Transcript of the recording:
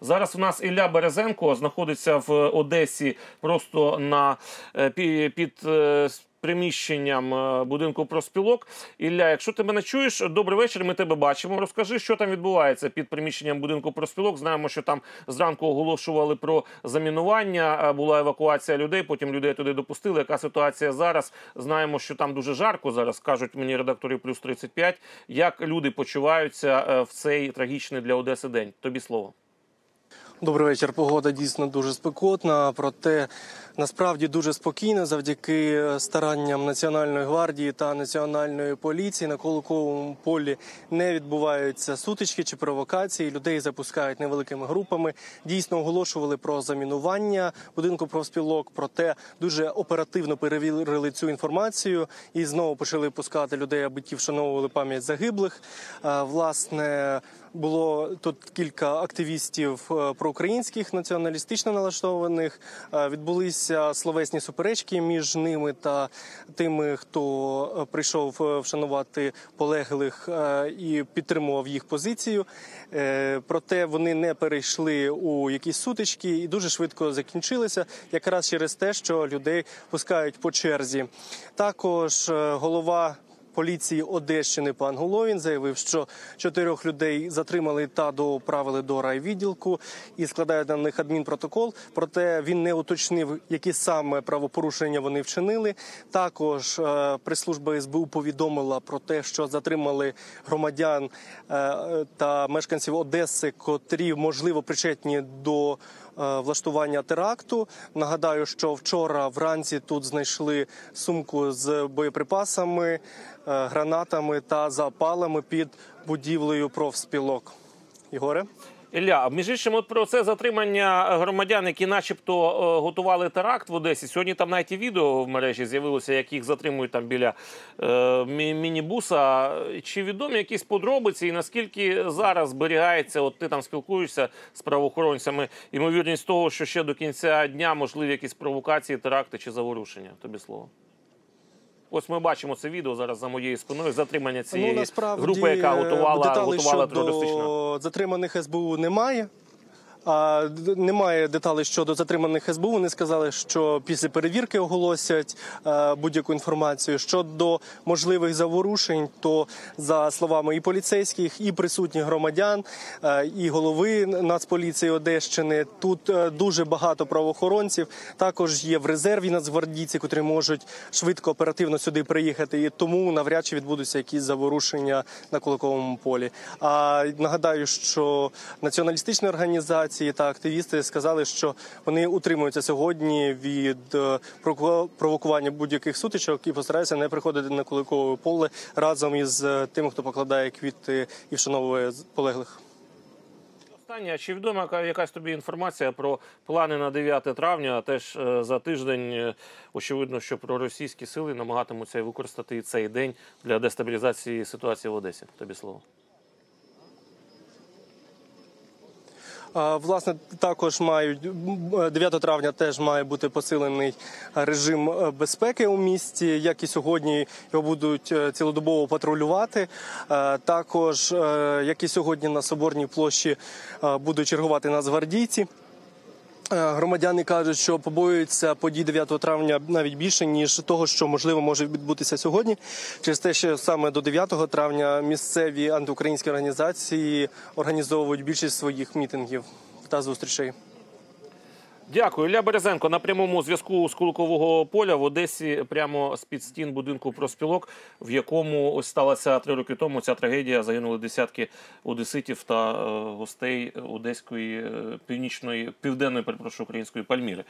Зараз у нас Ілля Березенко знаходиться в Одесі просто на е, під е, приміщенням е, будинку профспілок. Ілля, якщо ти мене чуєш, добрий вечір. Ми тебе бачимо. Розкажи, що там відбувається під приміщенням будинку профспілок. Знаємо, що там зранку оголошували про замінування. Була евакуація людей. Потім людей туди допустили. Яка ситуація зараз? Знаємо, що там дуже жарко зараз. кажуть мені редактори плюс 35. Як люди почуваються в цей трагічний для Одеси день? Тобі слово. Добрий вечір. Погода дійсно дуже спекотна, проте насправді дуже спокійна завдяки старанням Національної гвардії та національної поліції. На Колоковому полі не відбуваються сутички чи провокації. Людей запускають невеликими групами. Дійсно оголошували про замінування будинку профспілок. Проте дуже оперативно перевірили цю інформацію і знову почали пускати людей, аби ті вшановували пам'ять загиблих. Е, Власне. Було тут кілька активістів е, проукраїнських націоналістично налаштованих. Е, Відбулися словесні суперечки між ними та тими, хто е, прийшов вшанувати полеглих і підтримував їх позицію. Проте вони не перейшли у якісь сутички і дуже швидко закінчилися, якраз через те, що людей пускають по черзі. Також голова поліції Одещини пан Головін заявив, що чотирьох людей затримали та доправили до райвідділку і складають на них адмінпротокол. Проте він не уточнив, які саме правопорушення вони вчинили. Також е, прес-служба СБУ повідомила про те, що затримали громадян е, та мешканців Одеси, котрі можливо причетні до. Е, Влаштування теракту. Нагадаю, що вчора вранці тут знайшли сумку з боєприпасами, е, гранатами та запалами під будівлею профспілок. Ігоре? Ілля, між іншим, от про це затримання громадян, які, начебто, е, готували теракт в Одесі. Сьогодні там навіть і відео в мережі з'явилося, як їх затримують там біля е, мінібуса. Чи відомі якісь подробиці, і наскільки зараз зберігається? От ти там спілкуєшся з правоохоронцями, ймовірність того, що ще до кінця дня можливі якісь провокації, теракти чи заворушення? Тобі слово. Ось ми бачимо це відео зараз за моєю спиною. Затримання цієї ну, насправді, групи, яка готувала, готувала щодо терористичну. затриманих СБУ немає. А немає деталей щодо затриманих СБУ. Вони сказали, що після перевірки оголосять е, будь-яку інформацію щодо можливих заворушень. То за словами і поліцейських, і присутніх громадян, е, і голови Нацполіції Одещини, тут е, дуже багато правоохоронців. Також є в резерві нацгвардійці, котрі можуть швидко оперативно сюди приїхати. І тому навряд чи відбудуться якісь заворушення на Куликовому полі. А нагадаю, що націоналістичні організації та активісти сказали, що вони утримуються сьогодні від е, провокування будь-яких сутичок і постараються не приходити на Куликове поле разом із е, тими, хто покладає квіти і вшановує полеглих. Останнє, чи відома якась тобі інформація про плани на 9 травня? А Теж е, за тиждень очевидно, що проросійські сили намагатимуться використати цей день для дестабілізації ситуації в Одесі. Тобі слово. Власне, також мають м, 9 травня теж має бути посилений режим е, безпеки у місті. Як і сьогодні його будуть е, цілодобово патрулювати. Е, Також, як і сьогодні на соборній площі будуть чергувати нацгвардійці. Е, Громадяни кажуть, що побоюються подій 9 травня навіть більше ніж того, що можливо може відбутися сьогодні, через те, що саме до 9 травня місцеві антиукраїнські організації організовують більшість своїх мітингів та зустрічей. Дякую. Ілля Березенко на прямому зв'язку з Куликового поля в Одесі, прямо з під стін будинку проспілок, в якому ось сталася три роки тому ця трагедія. Загинули десятки одеситів та е, гостей одеської е, північної південної, перепрошую, української Пальміри.